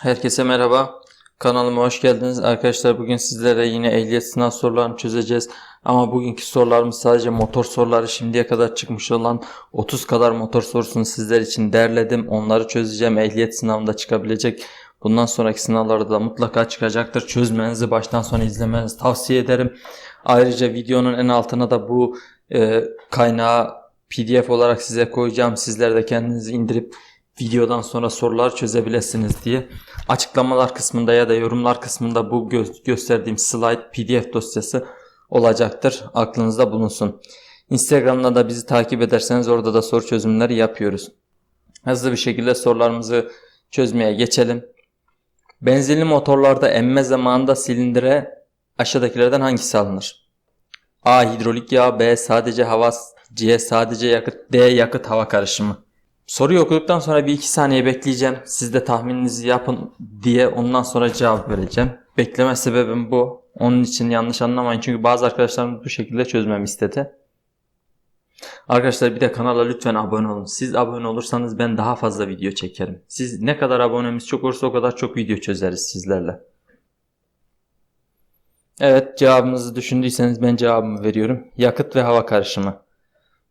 Herkese merhaba. Kanalıma hoş geldiniz. Arkadaşlar bugün sizlere yine ehliyet sınav sorularını çözeceğiz. Ama bugünkü sorularımız sadece motor soruları. Şimdiye kadar çıkmış olan 30 kadar motor sorusunu sizler için derledim. Onları çözeceğim. Ehliyet sınavında çıkabilecek. Bundan sonraki sınavlarda da mutlaka çıkacaktır. Çözmenizi baştan sona izlemenizi tavsiye ederim. Ayrıca videonun en altına da bu e, kaynağı PDF olarak size koyacağım. Sizler de kendinizi indirip videodan sonra sorular çözebilirsiniz diye. Açıklamalar kısmında ya da yorumlar kısmında bu gö- gösterdiğim slide PDF dosyası olacaktır. Aklınızda bulunsun. Instagram'da da bizi takip ederseniz orada da soru çözümleri yapıyoruz. Hızlı bir şekilde sorularımızı çözmeye geçelim. Benzinli motorlarda emme zamanında silindire aşağıdakilerden hangisi alınır? A. Hidrolik yağ B. Sadece hava C. Sadece yakıt D. Yakıt hava karışımı Soruyu okuduktan sonra bir iki saniye bekleyeceğim. Siz de tahmininizi yapın diye ondan sonra cevap vereceğim. Bekleme sebebim bu. Onun için yanlış anlamayın. Çünkü bazı arkadaşlarım bu şekilde çözmemi istedi. Arkadaşlar bir de kanala lütfen abone olun. Siz abone olursanız ben daha fazla video çekerim. Siz ne kadar abonemiz çok olursa o kadar çok video çözeriz sizlerle. Evet cevabınızı düşündüyseniz ben cevabımı veriyorum. Yakıt ve hava karışımı.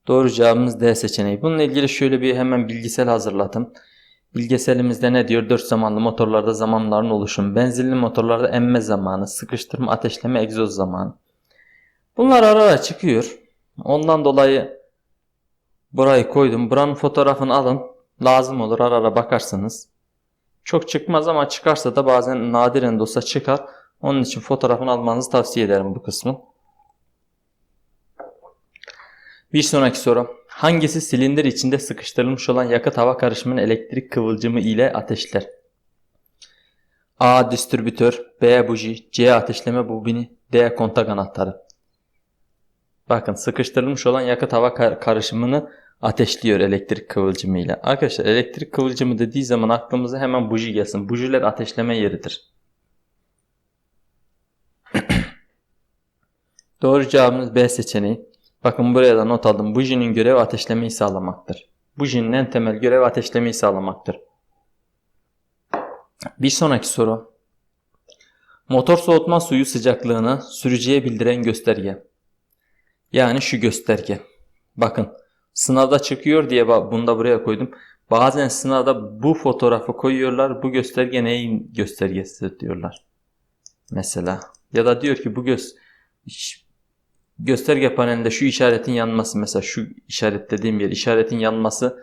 Doğru cevabımız D seçeneği. Bununla ilgili şöyle bir hemen bilgisel hazırladım. Bilgeselimizde ne diyor? 4 zamanlı motorlarda zamanların oluşumu. Benzinli motorlarda emme zamanı, sıkıştırma, ateşleme, egzoz zamanı. Bunlar ara ara çıkıyor. Ondan dolayı burayı koydum. Buranın fotoğrafını alın. Lazım olur ara ara bakarsınız. Çok çıkmaz ama çıkarsa da bazen nadiren de olsa çıkar. Onun için fotoğrafını almanızı tavsiye ederim bu kısmın. Bir sonraki soru. Hangisi silindir içinde sıkıştırılmış olan yakıt hava karışımını elektrik kıvılcımı ile ateşler? A. Distribütör B. Buji C. Ateşleme bobini D. Kontak anahtarı Bakın sıkıştırılmış olan yakıt hava kar- karışımını ateşliyor elektrik kıvılcımı ile. Arkadaşlar elektrik kıvılcımı dediği zaman aklımıza hemen buji gelsin. Bujiler ateşleme yeridir. Doğru cevabımız B seçeneği. Bakın buraya da not aldım. Bujinin görevi ateşlemeyi sağlamaktır. Bujinin en temel görevi ateşlemeyi sağlamaktır. Bir sonraki soru. Motor soğutma suyu sıcaklığını sürücüye bildiren gösterge. Yani şu gösterge. Bakın sınavda çıkıyor diye bunu da buraya koydum. Bazen sınavda bu fotoğrafı koyuyorlar. Bu gösterge neyin göstergesi diyorlar. Mesela. Ya da diyor ki bu göz gösterge panelinde şu işaretin yanması mesela şu işaret dediğim yer işaretin yanması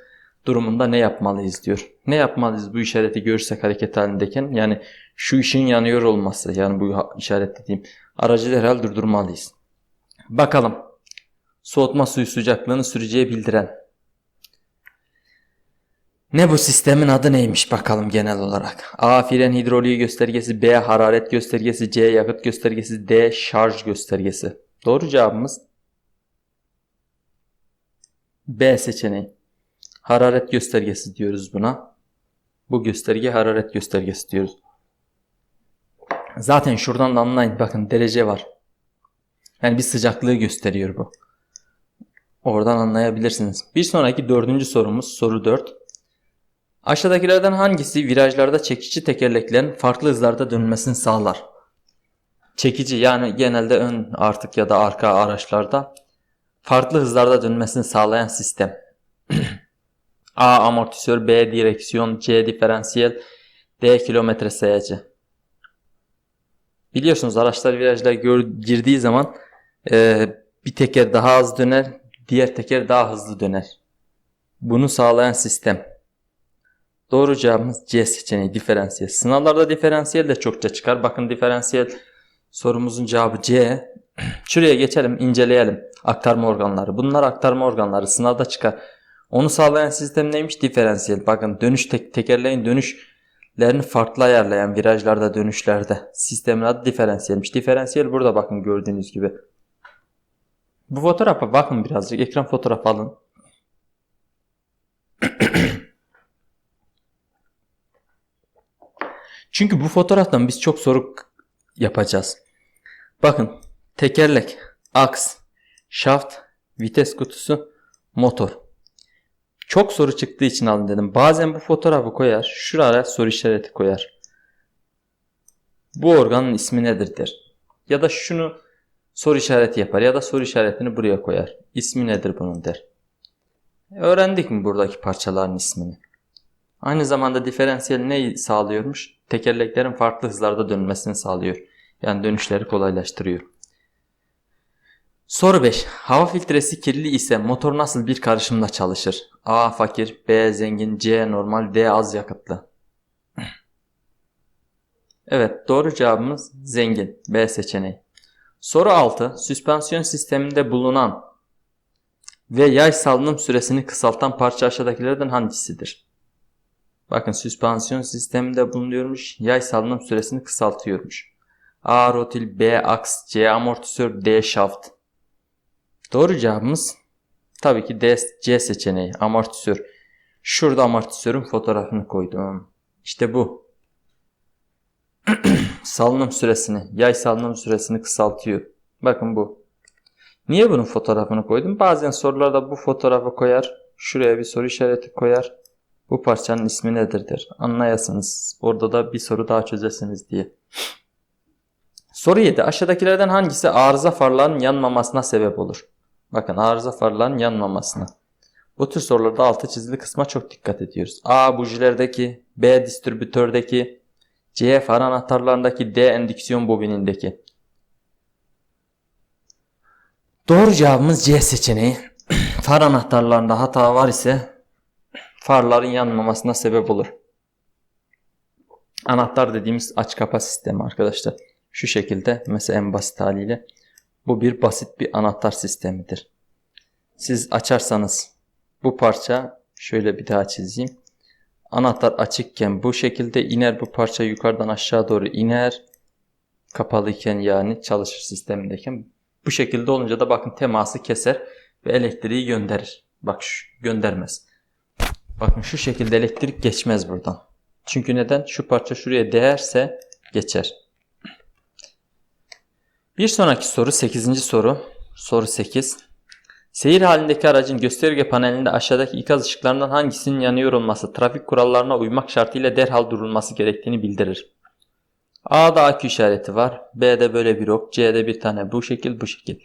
durumunda ne yapmalıyız diyor. Ne yapmalıyız bu işareti görürsek hareket halindeyken yani şu ışığın yanıyor olması yani bu işaret dediğim aracı derhal durdurmalıyız. Bakalım soğutma suyu sıcaklığını sürücüye bildiren. Ne bu sistemin adı neymiş bakalım genel olarak. A. Fren hidroliği göstergesi B. Hararet göstergesi C. Yakıt göstergesi D. Şarj göstergesi. Doğru cevabımız B seçeneği. Hararet göstergesi diyoruz buna. Bu gösterge hararet göstergesi diyoruz. Zaten şuradan da anlayın bakın derece var. Yani bir sıcaklığı gösteriyor bu. Oradan anlayabilirsiniz. Bir sonraki dördüncü sorumuz soru 4. Aşağıdakilerden hangisi virajlarda çekici tekerleklerin farklı hızlarda dönmesini sağlar? Çekici yani genelde ön artık ya da arka araçlarda farklı hızlarda dönmesini sağlayan sistem. A. Amortisör B. Direksiyon C. Diferansiyel D. Kilometre sayacı Biliyorsunuz araçlar virajlara gör, girdiği zaman e, bir teker daha az döner, diğer teker daha hızlı döner. Bunu sağlayan sistem. Doğru cevabımız C seçeneği diferansiyel. Sınavlarda diferansiyel de çokça çıkar. Bakın diferansiyel Sorumuzun cevabı C. Şuraya geçelim, inceleyelim. Aktarma organları. Bunlar aktarma organları. Sınavda çıkar. Onu sağlayan sistem neymiş? Diferansiyel. Bakın dönüş tek tekerleğin dönüşlerini farklı ayarlayan virajlarda, dönüşlerde. Sistemin adı diferansiyelmiş. Diferansiyel burada bakın gördüğünüz gibi. Bu fotoğrafa bakın birazcık. Ekran fotoğrafı alın. Çünkü bu fotoğraftan biz çok soru yapacağız. Bakın tekerlek, aks, şaft, vites kutusu, motor. Çok soru çıktığı için aldım dedim. Bazen bu fotoğrafı koyar, şuraya soru işareti koyar. Bu organın ismi nedir der. Ya da şunu soru işareti yapar ya da soru işaretini buraya koyar. İsmi nedir bunun der. Öğrendik mi buradaki parçaların ismini? Aynı zamanda diferansiyel neyi sağlıyormuş? Tekerleklerin farklı hızlarda dönmesini sağlıyor. Yani dönüşleri kolaylaştırıyor. Soru 5. Hava filtresi kirli ise motor nasıl bir karışımla çalışır? A. Fakir B. Zengin C. Normal D. Az yakıtlı Evet doğru cevabımız zengin. B seçeneği. Soru 6. Süspansiyon sisteminde bulunan ve yay salınım süresini kısaltan parça aşağıdakilerden hangisidir? Bakın süspansiyon sisteminde bulunuyormuş. Yay salınım süresini kısaltıyormuş. A. Rotil B. Aks C. Amortisör D. Şaft Doğru cevabımız tabii ki D, C seçeneği amortisör. Şurada amortisörün fotoğrafını koydum. İşte bu. salınım süresini, yay salınım süresini kısaltıyor. Bakın bu. Niye bunun fotoğrafını koydum? Bazen sorularda bu fotoğrafı koyar. Şuraya bir soru işareti koyar. Bu parçanın ismi nedir der. Anlayasınız. Orada da bir soru daha çözesiniz diye. Soru 7. Aşağıdakilerden hangisi arıza farların yanmamasına sebep olur? Bakın arıza farların yanmamasına. Bu tür sorularda altı çizili kısma çok dikkat ediyoruz. A. Bujilerdeki, B. Distribütördeki, C. Far anahtarlarındaki, D. Endüksiyon bobinindeki. Doğru cevabımız C seçeneği. Far anahtarlarında hata var ise farların yanmamasına sebep olur. Anahtar dediğimiz aç kapa sistemi arkadaşlar. Şu şekilde mesela en basit haliyle bu bir basit bir anahtar sistemidir. Siz açarsanız bu parça şöyle bir daha çizeyim. Anahtar açıkken bu şekilde iner bu parça yukarıdan aşağı doğru iner. Kapalıyken yani çalışır sistemindeyken bu şekilde olunca da bakın teması keser ve elektriği gönderir. Bak şu göndermez. Bakın şu şekilde elektrik geçmez buradan. Çünkü neden? Şu parça şuraya değerse geçer. Bir sonraki soru 8. soru. Soru 8. Seyir halindeki aracın gösterge panelinde aşağıdaki ikaz ışıklarından hangisinin yanıyor olması trafik kurallarına uymak şartıyla derhal durulması gerektiğini bildirir. A'da akü işareti var. B'de böyle bir ok. C'de bir tane bu şekil bu şekil.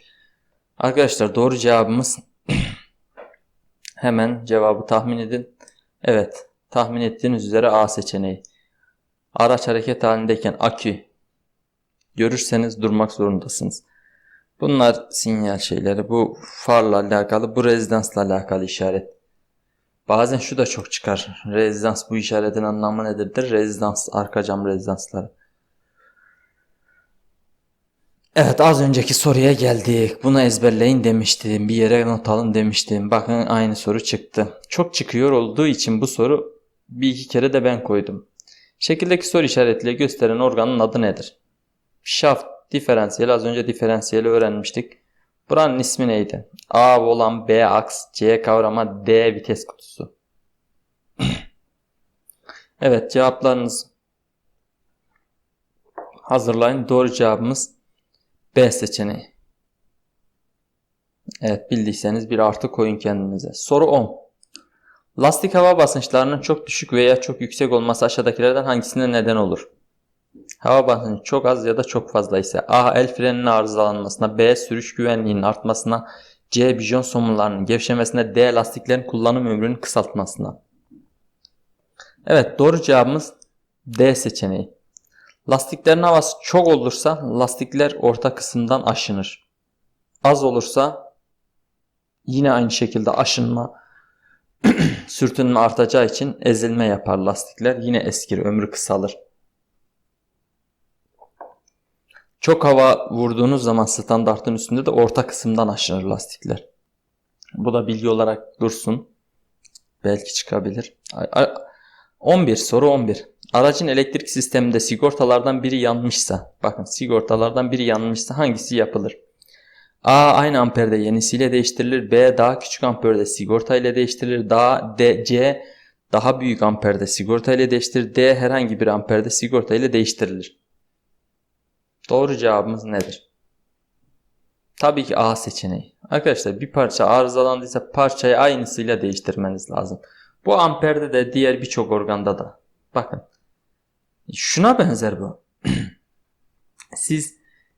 Arkadaşlar doğru cevabımız hemen cevabı tahmin edin. Evet tahmin ettiğiniz üzere A seçeneği. Araç hareket halindeyken akü görürseniz durmak zorundasınız. Bunlar sinyal şeyleri. Bu farla alakalı, bu rezidansla alakalı işaret. Bazen şu da çok çıkar. Rezidans bu işaretin anlamı nedir? Rezidans, arka cam rezidansları. Evet az önceki soruya geldik. Bunu ezberleyin demiştim. Bir yere not alın demiştim. Bakın aynı soru çıktı. Çok çıkıyor olduğu için bu soru bir iki kere de ben koydum. Şekildeki soru işaretiyle gösteren organın adı nedir? Shaft diferansiyeli az önce diferansiyeli öğrenmiştik. Buranın ismi neydi? A volan, B aks, C kavrama, D vites kutusu. evet cevaplarınız hazırlayın. Doğru cevabımız B seçeneği. Evet bildiyseniz bir artı koyun kendinize. Soru 10. Lastik hava basınçlarının çok düşük veya çok yüksek olması aşağıdakilerden hangisine neden olur? Hava basıncı çok az ya da çok fazla ise A. El freninin arızalanmasına B. Sürüş güvenliğinin artmasına C. Bijon somunlarının gevşemesine D. Lastiklerin kullanım ömrünün kısaltmasına. Evet doğru cevabımız D seçeneği. Lastiklerin havası çok olursa lastikler orta kısımdan aşınır. Az olursa yine aynı şekilde aşınma sürtünme artacağı için ezilme yapar lastikler. Yine eskir, ömrü kısalır. Çok hava vurduğunuz zaman standartın üstünde de orta kısımdan aşınır lastikler. Bu da bilgi olarak dursun. Belki çıkabilir. 11 soru 11. Aracın elektrik sisteminde sigortalardan biri yanmışsa, bakın sigortalardan biri yanmışsa hangisi yapılır? A aynı amperde yenisiyle değiştirilir. B daha küçük amperde sigorta ile değiştirilir. Daha D, C daha büyük amperde sigorta ile değiştirilir. D herhangi bir amperde sigorta ile değiştirilir. Doğru cevabımız nedir? Tabii ki A seçeneği. Arkadaşlar bir parça arızalandıysa parçayı aynısıyla değiştirmeniz lazım. Bu amperde de diğer birçok organda da. Bakın. Şuna benzer bu. Siz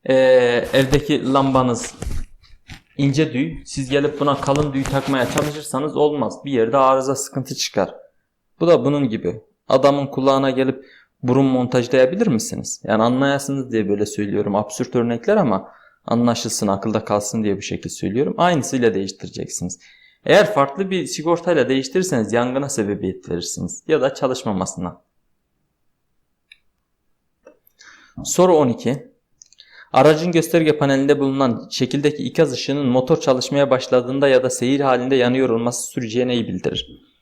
eee, evdeki lambanız ince düğ. Siz gelip buna kalın düğ takmaya çalışırsanız olmaz. Bir yerde arıza sıkıntı çıkar. Bu da bunun gibi. Adamın kulağına gelip burun montajlayabilir misiniz? Yani anlayasınız diye böyle söylüyorum. Absürt örnekler ama anlaşılsın, akılda kalsın diye bu şekilde söylüyorum. Aynısıyla değiştireceksiniz. Eğer farklı bir sigortayla değiştirirseniz yangına sebebiyet verirsiniz ya da çalışmamasına. Soru 12. Aracın gösterge panelinde bulunan şekildeki ikaz ışığının motor çalışmaya başladığında ya da seyir halinde yanıyor olması sürücüye neyi bildirir?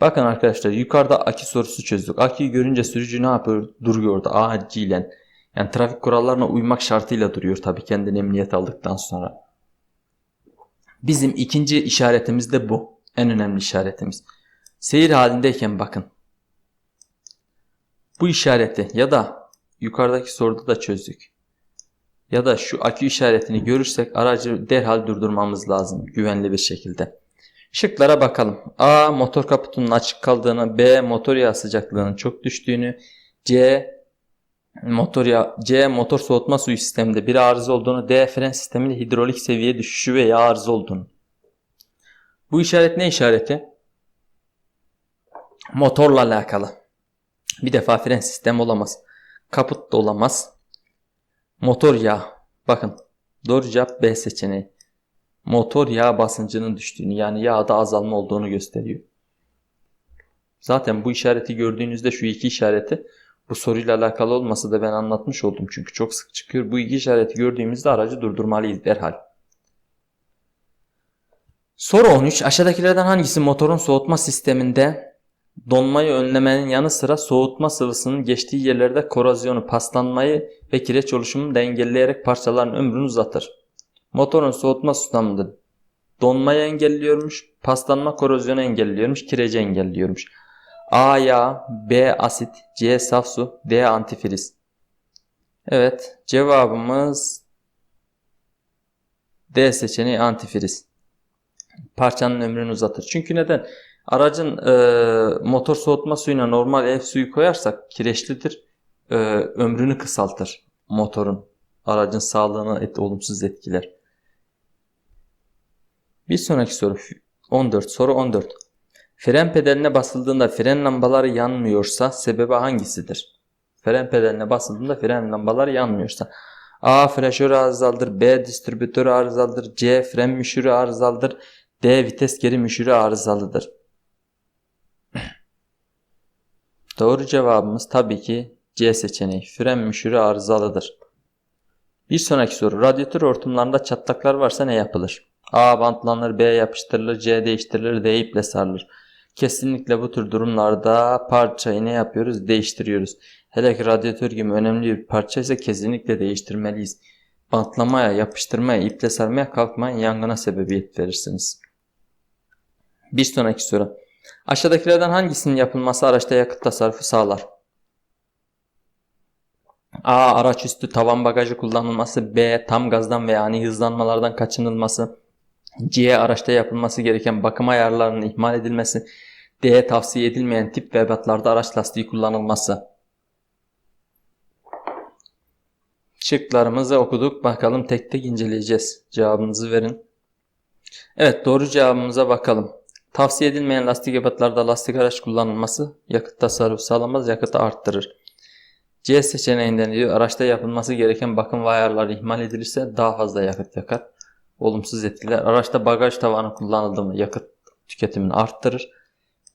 Bakın arkadaşlar yukarıda akü sorusu çözdük. Aküyü görünce sürücü ne yapıyor? Duruyordu acilen. Yani trafik kurallarına uymak şartıyla duruyor tabii kendini emniyet aldıktan sonra. Bizim ikinci işaretimiz de bu. En önemli işaretimiz. Seyir halindeyken bakın. Bu işareti ya da yukarıdaki soruda da çözdük. Ya da şu akü işaretini görürsek aracı derhal durdurmamız lazım güvenli bir şekilde. Şıklara bakalım. A. Motor kaputunun açık kaldığını. B. Motor yağı sıcaklığının çok düştüğünü. C. Motor yağı, C. Motor soğutma suyu sisteminde bir arıza olduğunu. D. Fren sisteminde hidrolik seviye düşüşü ve yağ arıza olduğunu. Bu işaret ne işareti? Motorla alakalı. Bir defa fren sistemi olamaz. Kaput da olamaz. Motor yağı. Bakın doğru cevap B seçeneği. Motor yağ basıncının düştüğünü yani yağda azalma olduğunu gösteriyor. Zaten bu işareti gördüğünüzde şu iki işareti bu soruyla alakalı olmasa da ben anlatmış oldum çünkü çok sık çıkıyor. Bu iki işareti gördüğümüzde aracı durdurmalıyız derhal. Soru 13. Aşağıdakilerden hangisi motorun soğutma sisteminde donmayı önlemenin yanı sıra soğutma sıvısının geçtiği yerlerde korozyonu, paslanmayı ve kireç oluşumunu da engelleyerek parçaların ömrünü uzatır? Motorun soğutma sisteminde donmayı engelliyormuş, paslanma korozyonu engelliyormuş, kireci engelliyormuş. A yağ, B asit, C saf su, D antifriz. Evet cevabımız D seçeneği antifriz. Parçanın ömrünü uzatır. Çünkü neden? Aracın e, motor soğutma suyuna normal ev suyu koyarsak kireçlidir. E, ömrünü kısaltır motorun. Aracın sağlığını et, olumsuz etkiler. Bir sonraki soru 14. Soru 14. Fren pedaline basıldığında fren lambaları yanmıyorsa sebebi hangisidir? Fren pedaline basıldığında fren lambaları yanmıyorsa. A. Flaşör arızalıdır. B. Distribütör arızalıdır. C. Fren müşürü arızalıdır. D. Vites geri müşürü arızalıdır. Doğru cevabımız tabii ki C seçeneği. Fren müşürü arızalıdır. Bir sonraki soru. Radyatör hortumlarında çatlaklar varsa ne yapılır? A bantlanır, B yapıştırılır, C değiştirilir, D iple sarılır. Kesinlikle bu tür durumlarda parçayı ne yapıyoruz? Değiştiriyoruz. Hele ki radyatör gibi önemli bir parça ise kesinlikle değiştirmeliyiz. Bantlamaya, yapıştırmaya, iple sarmaya kalkmayın yangına sebebiyet verirsiniz. Bir sonraki soru. Aşağıdakilerden hangisinin yapılması araçta yakıt tasarrufu sağlar? A. Araç üstü tavan bagajı kullanılması. B. Tam gazdan ve ani hızlanmalardan kaçınılması. C. Araçta yapılması gereken bakım ayarlarının ihmal edilmesi. D. Tavsiye edilmeyen tip ve ebatlarda araç lastiği kullanılması. Şıklarımızı okuduk. Bakalım tek tek inceleyeceğiz. Cevabınızı verin. Evet doğru cevabımıza bakalım. Tavsiye edilmeyen lastik ebatlarda lastik araç kullanılması yakıt tasarrufu sağlamaz, yakıtı arttırır. C seçeneğinden diyor araçta yapılması gereken bakım ve ayarları ihmal edilirse daha fazla yakıt yakar. Olumsuz etkiler. Araçta bagaj tavanı kullanıldı mı yakıt tüketimini arttırır.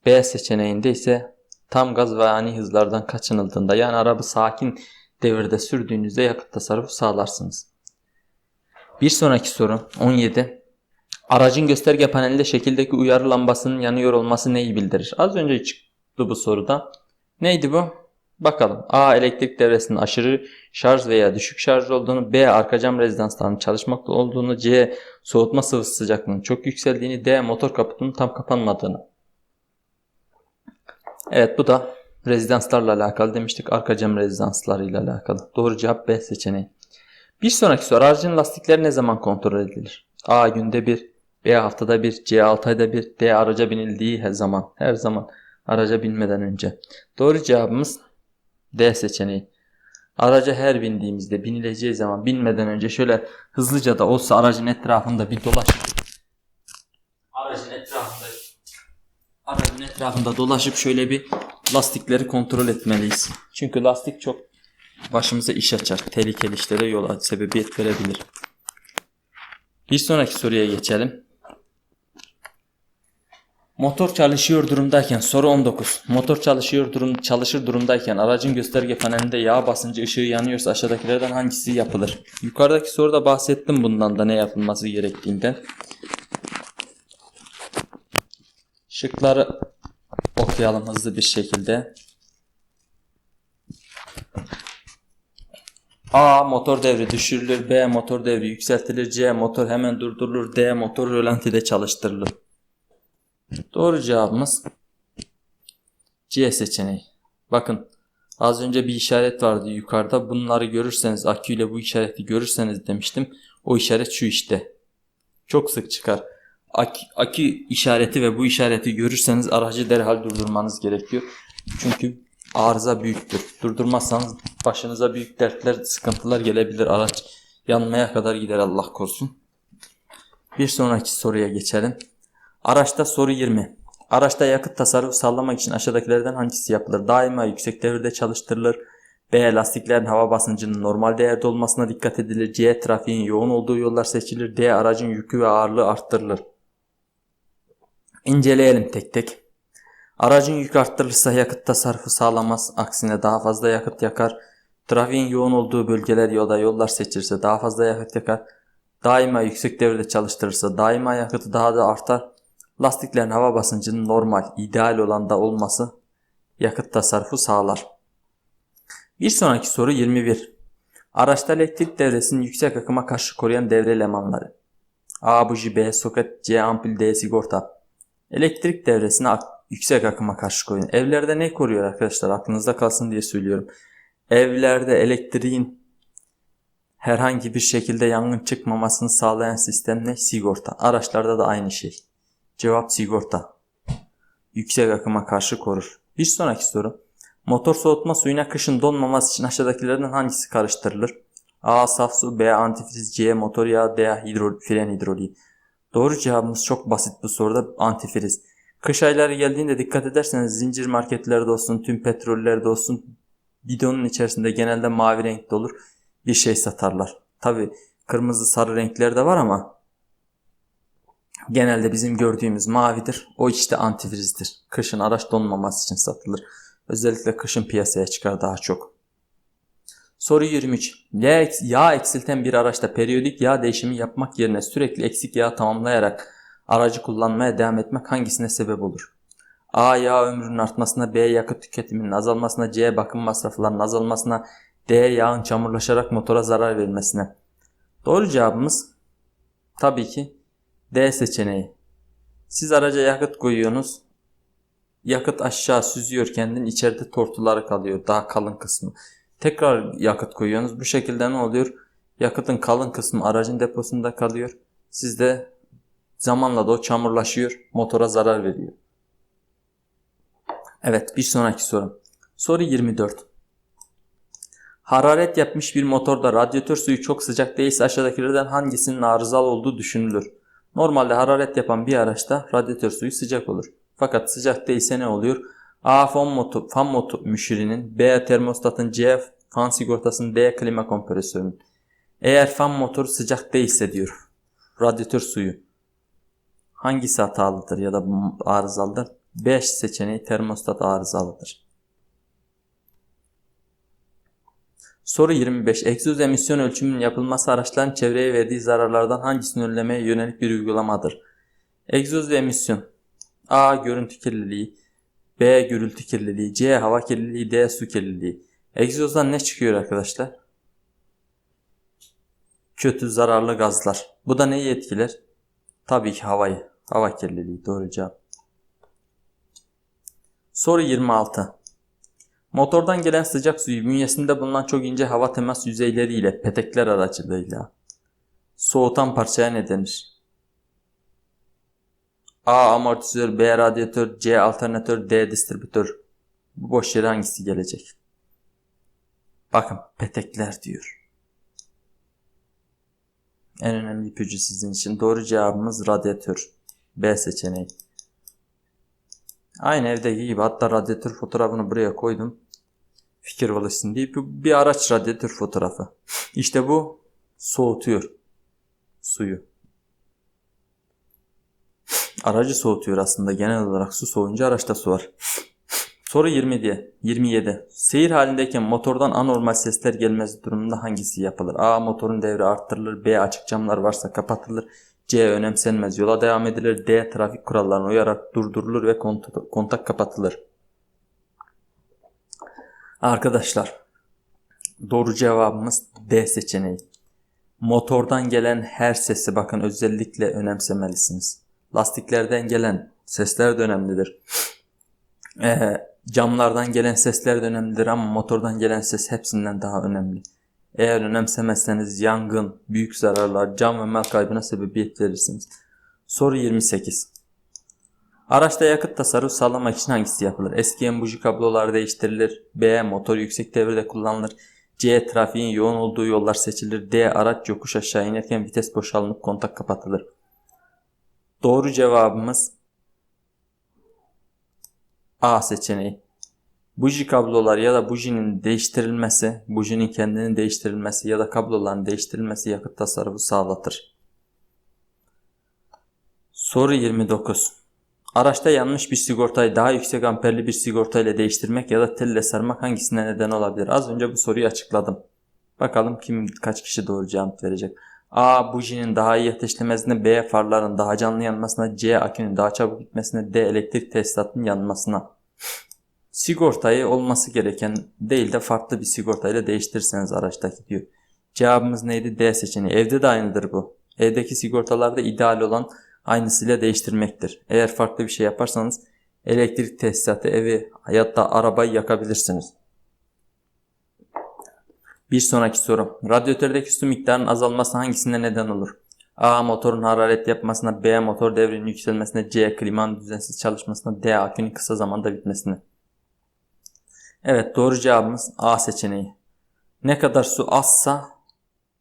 B seçeneğinde ise tam gaz ve ani hızlardan kaçınıldığında yani araba sakin devirde sürdüğünüzde yakıt tasarrufu sağlarsınız. Bir sonraki soru 17. Aracın gösterge panelinde şekildeki uyarı lambasının yanıyor olması neyi bildirir? Az önce çıktı bu soruda. Neydi bu? Bakalım. A. Elektrik devresinin aşırı şarj veya düşük şarj olduğunu. B. Arka cam rezidanslarının çalışmakta olduğunu. C. Soğutma sıvısı sıcaklığının çok yükseldiğini. D. Motor kaputunun tam kapanmadığını. Evet bu da rezidanslarla alakalı demiştik. Arka cam rezidanslarıyla alakalı. Doğru cevap B seçeneği. Bir sonraki soru. Aracın lastikleri ne zaman kontrol edilir? A. Günde bir. B. Haftada bir. C. 6 ayda bir. D. Araca binildiği her zaman. Her zaman araca binmeden önce. Doğru cevabımız D seçeneği. Araca her bindiğimizde binileceği zaman binmeden önce şöyle hızlıca da olsa aracın etrafında bir dolaşıp aracın etrafında aracın etrafında dolaşıp şöyle bir lastikleri kontrol etmeliyiz. Çünkü lastik çok başımıza iş açar. Tehlikeli işlere yol sebebiyet verebilir. Bir sonraki soruya geçelim. Motor çalışıyor durumdayken soru 19. Motor çalışıyor durum çalışır durumdayken aracın gösterge panelinde yağ basıncı ışığı yanıyorsa aşağıdakilerden hangisi yapılır? Yukarıdaki soruda bahsettim bundan da ne yapılması gerektiğinden. Şıkları okuyalım hızlı bir şekilde. A. Motor devri düşürülür. B. Motor devri yükseltilir. C. Motor hemen durdurulur. D. Motor rölantide çalıştırılır. Doğru cevabımız C seçeneği. Bakın az önce bir işaret vardı yukarıda. Bunları görürseniz aküyle bu işareti görürseniz demiştim. O işaret şu işte. Çok sık çıkar. Akü, akü işareti ve bu işareti görürseniz aracı derhal durdurmanız gerekiyor. Çünkü arıza büyüktür. Durdurmazsanız başınıza büyük dertler, sıkıntılar gelebilir. Araç yanmaya kadar gider Allah korusun. Bir sonraki soruya geçelim. Araçta soru 20. Araçta yakıt tasarrufu sağlamak için aşağıdakilerden hangisi yapılır? Daima yüksek devirde çalıştırılır. B. Lastiklerin hava basıncının normal değerde olmasına dikkat edilir. C. Trafiğin yoğun olduğu yollar seçilir. D. Aracın yükü ve ağırlığı arttırılır. İnceleyelim tek tek. Aracın yükü arttırılırsa yakıt tasarrufu sağlamaz. Aksine daha fazla yakıt yakar. Trafiğin yoğun olduğu bölgeler yolda yollar seçilirse daha fazla yakıt yakar. Daima yüksek devirde çalıştırırsa daima yakıtı daha da artar. Lastiklerin hava basıncının normal, ideal olan da olması yakıt tasarrufu sağlar. Bir sonraki soru 21. Araçta elektrik devresinin yüksek akıma karşı koruyan devre elemanları. A buji, B soket, C ampul, D sigorta. Elektrik devresine ak- yüksek akıma karşı koruyan. Evlerde ne koruyor arkadaşlar? Aklınızda kalsın diye söylüyorum. Evlerde elektriğin herhangi bir şekilde yangın çıkmamasını sağlayan sistem ne? Sigorta. Araçlarda da aynı şey. Cevap sigorta. Yüksek akıma karşı korur. Bir sonraki soru. Motor soğutma suyuna kışın donmaması için aşağıdakilerden hangisi karıştırılır? A. Saf su B. Antifriz C. Motor yağı D. Hidro, fren hidroliği. Doğru cevabımız çok basit bu soruda antifriz. Kış ayları geldiğinde dikkat ederseniz zincir marketlerde olsun, tüm petrollerde olsun bidonun içerisinde genelde mavi renkte olur bir şey satarlar. Tabi kırmızı sarı renkler de var ama genelde bizim gördüğümüz mavidir. O işte antifrizdir. Kışın araç donmaması için satılır. Özellikle kışın piyasaya çıkar daha çok. Soru 23. Yağ, yağ eksilten bir araçta periyodik yağ değişimi yapmak yerine sürekli eksik yağ tamamlayarak aracı kullanmaya devam etmek hangisine sebep olur? A. Yağ ömrünün artmasına, B. Yakıt tüketiminin azalmasına, C. Bakım masraflarının azalmasına, D. Yağın çamurlaşarak motora zarar vermesine. Doğru cevabımız tabii ki D seçeneği. Siz araca yakıt koyuyorsunuz. Yakıt aşağı süzüyor kendini içeride tortuları kalıyor daha kalın kısmı. Tekrar yakıt koyuyorsunuz. Bu şekilde ne oluyor? Yakıtın kalın kısmı aracın deposunda kalıyor. Sizde zamanla da o çamurlaşıyor. Motora zarar veriyor. Evet bir sonraki soru. Soru 24. Hararet yapmış bir motorda radyatör suyu çok sıcak değilse aşağıdakilerden hangisinin arızalı olduğu düşünülür. Normalde hararet yapan bir araçta radyatör suyu sıcak olur. Fakat sıcak değilse ne oluyor? A. Fan, motor, fan motor müşirinin, B. Termostatın, C. Fan sigortasının, D. Klima kompresörünün. Eğer fan motoru sıcak değilse diyor. Radyatör suyu. Hangisi hatalıdır ya da arızalıdır? 5 seçeneği termostat arızalıdır. Soru 25. Egzoz emisyon ölçümünün yapılması araçların çevreye verdiği zararlardan hangisini önlemeye yönelik bir uygulamadır? Egzoz ve emisyon. A. Görüntü kirliliği. B. Gürültü kirliliği. C. Hava kirliliği. D. Su kirliliği. Egzozdan ne çıkıyor arkadaşlar? Kötü zararlı gazlar. Bu da neyi etkiler? Tabii ki havayı. Hava kirliliği. Doğru cevap. Soru 26. Motordan gelen sıcak suyu bünyesinde bulunan çok ince hava temas yüzeyleriyle petekler aracılığıyla soğutan parçaya ne denir? A. Amortisör B. Radyatör C. Alternatör D. Distribütör Bu boş yere hangisi gelecek? Bakın petekler diyor. En önemli ipucu sizin için. Doğru cevabımız radyatör. B seçeneği. Aynı evdeki gibi hatta radyatör fotoğrafını buraya koydum. Fikir oluşsun diye. Bu bir araç radyatör fotoğrafı. İşte bu soğutuyor suyu. Aracı soğutuyor aslında genel olarak su soğuyunca araçta su var. Soru 20 diye. 27. Seyir halindeyken motordan anormal sesler gelmesi durumunda hangisi yapılır? A. Motorun devri arttırılır. B. Açık camlar varsa kapatılır. C. Önemsenmez. Yola devam edilir. D. Trafik kurallarına uyarak durdurulur ve kontak, kontak kapatılır. Arkadaşlar doğru cevabımız D seçeneği. Motordan gelen her sesi bakın özellikle önemsemelisiniz. Lastiklerden gelen sesler de önemlidir. Ee, camlardan gelen sesler de önemlidir ama motordan gelen ses hepsinden daha önemli. Eğer önemsemezseniz yangın, büyük zararlar, can ve mal kaybına sebebiyet verirsiniz. Soru 28. Araçta yakıt tasarrufu sağlamak için hangisi yapılır? Eskiyen buji kablolar değiştirilir. B. Motor yüksek devirde kullanılır. C. Trafiğin yoğun olduğu yollar seçilir. D. Araç yokuş aşağı inerken vites boşalınıp kontak kapatılır. Doğru cevabımız A seçeneği. Buji kablolar ya da bujinin değiştirilmesi, bujinin kendinin değiştirilmesi ya da kabloların değiştirilmesi yakıt tasarrufu sağlatır. Soru 29. Araçta yanlış bir sigortayı daha yüksek amperli bir sigorta ile değiştirmek ya da telle sarmak hangisine neden olabilir? Az önce bu soruyu açıkladım. Bakalım kim kaç kişi doğru cevap verecek. A. Bujinin daha iyi ateşlemesine, B. Farların daha canlı yanmasına, C. Akünün daha çabuk gitmesine, D. Elektrik tesisatının yanmasına. Sigortayı olması gereken değil de farklı bir sigortayla değiştirirseniz araçtaki diyor. Cevabımız neydi? D seçeneği. Evde de aynıdır bu. Evdeki sigortalarda ideal olan aynısıyla değiştirmektir. Eğer farklı bir şey yaparsanız elektrik tesisatı, evi hayatta arabayı yakabilirsiniz. Bir sonraki soru. Radyatördeki su miktarının azalması hangisine neden olur? A. Motorun hararet yapmasına, B. Motor devrinin yükselmesine, C. Klimanın düzensiz çalışmasına, D. Akünün kısa zamanda bitmesine. Evet doğru cevabımız A seçeneği. Ne kadar su azsa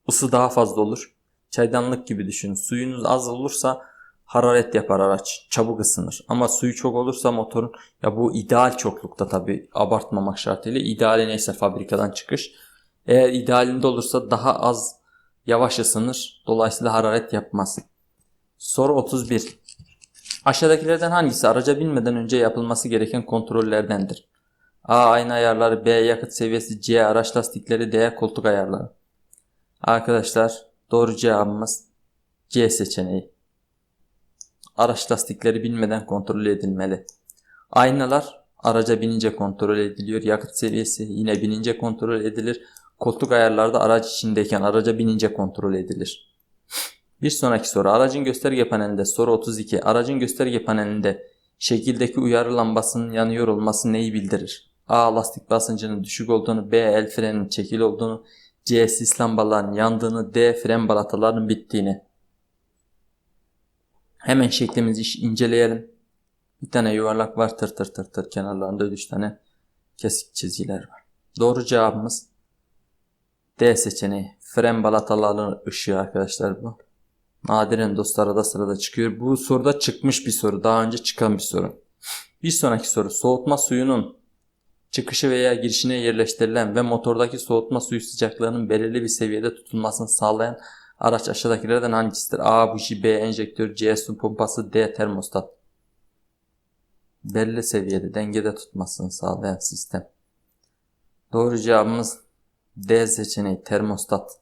ısı daha fazla olur. Çaydanlık gibi düşünün. Suyunuz az olursa hararet yapar araç. Çabuk ısınır. Ama suyu çok olursa motorun ya bu ideal çoklukta tabi abartmamak şartıyla. ideali neyse fabrikadan çıkış. Eğer idealinde olursa daha az yavaş ısınır. Dolayısıyla hararet yapmaz. Soru 31. Aşağıdakilerden hangisi araca binmeden önce yapılması gereken kontrollerdendir? A. Ayna ayarları B. Yakıt seviyesi C. Araç lastikleri D. Koltuk ayarları Arkadaşlar doğru cevabımız C seçeneği. Araç lastikleri binmeden kontrol edilmeli. Aynalar araca binince kontrol ediliyor. Yakıt seviyesi yine binince kontrol edilir. Koltuk ayarlarda araç içindeyken araca binince kontrol edilir. Bir sonraki soru. Aracın gösterge panelinde soru 32. Aracın gösterge panelinde şekildeki uyarı lambasının yanıyor olması neyi bildirir? A. Lastik basıncının düşük olduğunu, B. El frenin çekili olduğunu, C. Sis lambaların yandığını, D. Fren balatalarının bittiğini. Hemen şeklimizi inceleyelim. Bir tane yuvarlak var tır tır tır tır kenarlarında 3 tane kesik çizgiler var. Doğru cevabımız D seçeneği. Fren balatalarının ışığı arkadaşlar bu. Nadiren dostlar arada sırada çıkıyor. Bu soruda çıkmış bir soru. Daha önce çıkan bir soru. Bir sonraki soru. Soğutma suyunun çıkışı veya girişine yerleştirilen ve motordaki soğutma suyu sıcaklığının belirli bir seviyede tutulmasını sağlayan araç aşağıdakilerden hangisidir? A. Buji, B. Enjektör, C. Su pompası, D. Termostat. Belli seviyede dengede tutmasını sağlayan sistem. Doğru cevabımız D seçeneği termostat.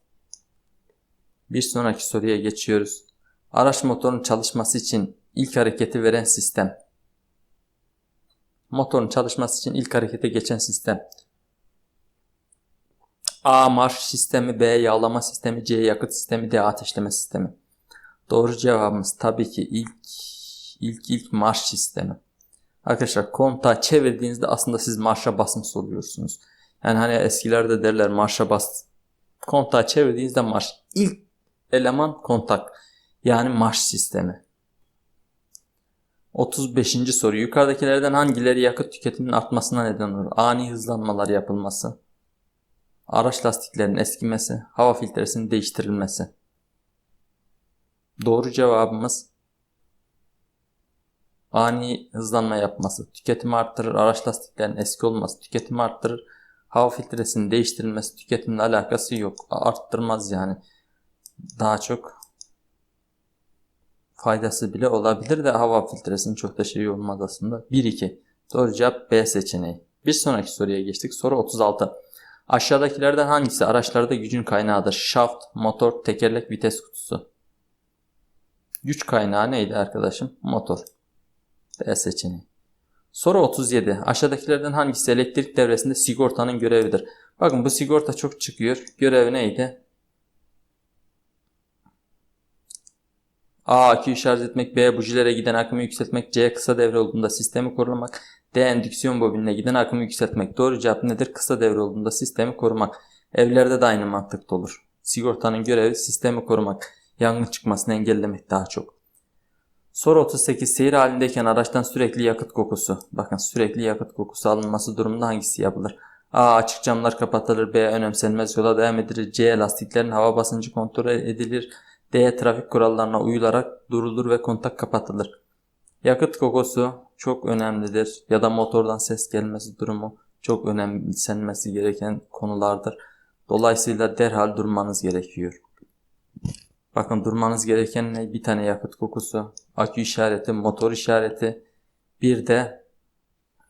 Bir sonraki soruya geçiyoruz. Araç motorun çalışması için ilk hareketi veren sistem. Motorun çalışması için ilk harekete geçen sistem. A. Marş sistemi, B. Yağlama sistemi, C. Yakıt sistemi, D. Ateşleme sistemi. Doğru cevabımız tabii ki ilk ilk ilk marş sistemi. Arkadaşlar kontağı çevirdiğinizde aslında siz marşa basmış oluyorsunuz. Yani hani eskilerde derler marşa bas. Kontağı çevirdiğinizde marş. İlk eleman kontak. Yani marş sistemi. 35. soru. Yukarıdakilerden hangileri yakıt tüketiminin artmasına neden olur? Ani hızlanmalar yapılması. Araç lastiklerinin eskimesi, hava filtresinin değiştirilmesi. Doğru cevabımız ani hızlanma yapması, tüketimi arttırır, araç lastiklerinin eski olması, tüketimi arttırır, hava filtresinin değiştirilmesi tüketimle alakası yok. Arttırmaz yani. Daha çok faydası bile olabilir de hava filtresinin çok da şey olmaz aslında. 1-2. Doğru cevap B seçeneği. Bir sonraki soruya geçtik. Soru 36. Aşağıdakilerden hangisi araçlarda gücün kaynağıdır? Şaft, motor, tekerlek, vites kutusu. Güç kaynağı neydi arkadaşım? Motor. B seçeneği. Soru 37. Aşağıdakilerden hangisi elektrik devresinde sigortanın görevidir? Bakın bu sigorta çok çıkıyor. Görevi neydi? A. Aküyü şarj etmek. B. Bujilere giden akımı yükseltmek. C. Kısa devre olduğunda sistemi korumak. D. Endüksiyon bobinine giden akımı yükseltmek. Doğru cevap nedir? Kısa devre olduğunda sistemi korumak. Evlerde de aynı mantıkta olur. Sigortanın görevi sistemi korumak. Yangın çıkmasını engellemek daha çok. Soru 38. Seyir halindeyken araçtan sürekli yakıt kokusu. Bakın sürekli yakıt kokusu alınması durumunda hangisi yapılır? A. Açık camlar kapatılır. B. Önemsenmez yola devam edilir. C. Lastiklerin hava basıncı kontrol edilir. D. Trafik kurallarına uyularak durulur ve kontak kapatılır. Yakıt kokusu çok önemlidir. Ya da motordan ses gelmesi durumu çok önemsenmesi gereken konulardır. Dolayısıyla derhal durmanız gerekiyor. Bakın durmanız gereken ne? Bir tane yakıt kokusu, akü işareti, motor işareti, bir de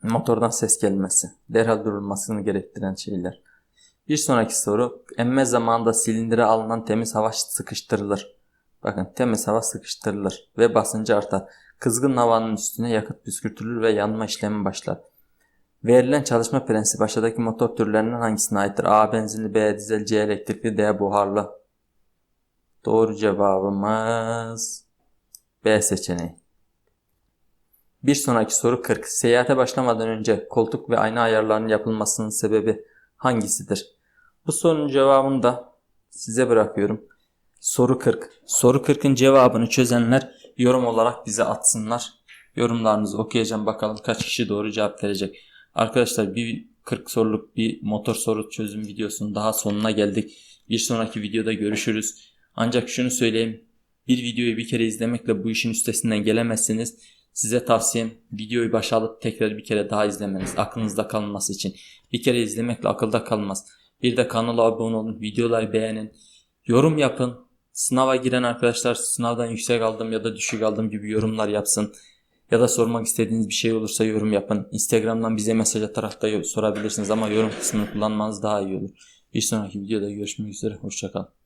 motordan ses gelmesi. Derhal durulmasını gerektiren şeyler. Bir sonraki soru. Emme zamanında silindire alınan temiz hava sıkıştırılır. Bakın temiz hava sıkıştırılır ve basıncı artar. Kızgın havanın üstüne yakıt püskürtülür ve yanma işlemi başlar. Verilen çalışma prensibi aşağıdaki motor türlerinden hangisine aittir? A. Benzinli, B. Dizel, C. Elektrikli, D. Buharlı. Doğru cevabımız B seçeneği. Bir sonraki soru 40. Seyahate başlamadan önce koltuk ve ayna ayarlarının yapılmasının sebebi hangisidir? Bu sorunun cevabını da size bırakıyorum. Soru 40. Soru 40'ın cevabını çözenler yorum olarak bize atsınlar. Yorumlarınızı okuyacağım bakalım kaç kişi doğru cevap verecek. Arkadaşlar bir 40 soruluk bir motor soru çözüm videosunun daha sonuna geldik. Bir sonraki videoda görüşürüz. Ancak şunu söyleyeyim. Bir videoyu bir kere izlemekle bu işin üstesinden gelemezsiniz. Size tavsiyem videoyu başa alıp tekrar bir kere daha izlemeniz. Aklınızda kalması için. Bir kere izlemekle akılda kalmaz. Bir de kanala abone olun. Videoları beğenin. Yorum yapın. Sınava giren arkadaşlar sınavdan yüksek aldım ya da düşük aldım gibi yorumlar yapsın. Ya da sormak istediğiniz bir şey olursa yorum yapın. Instagram'dan bize mesaj atarak da sorabilirsiniz ama yorum kısmını kullanmanız daha iyi olur. Bir sonraki videoda görüşmek üzere. Hoşçakalın.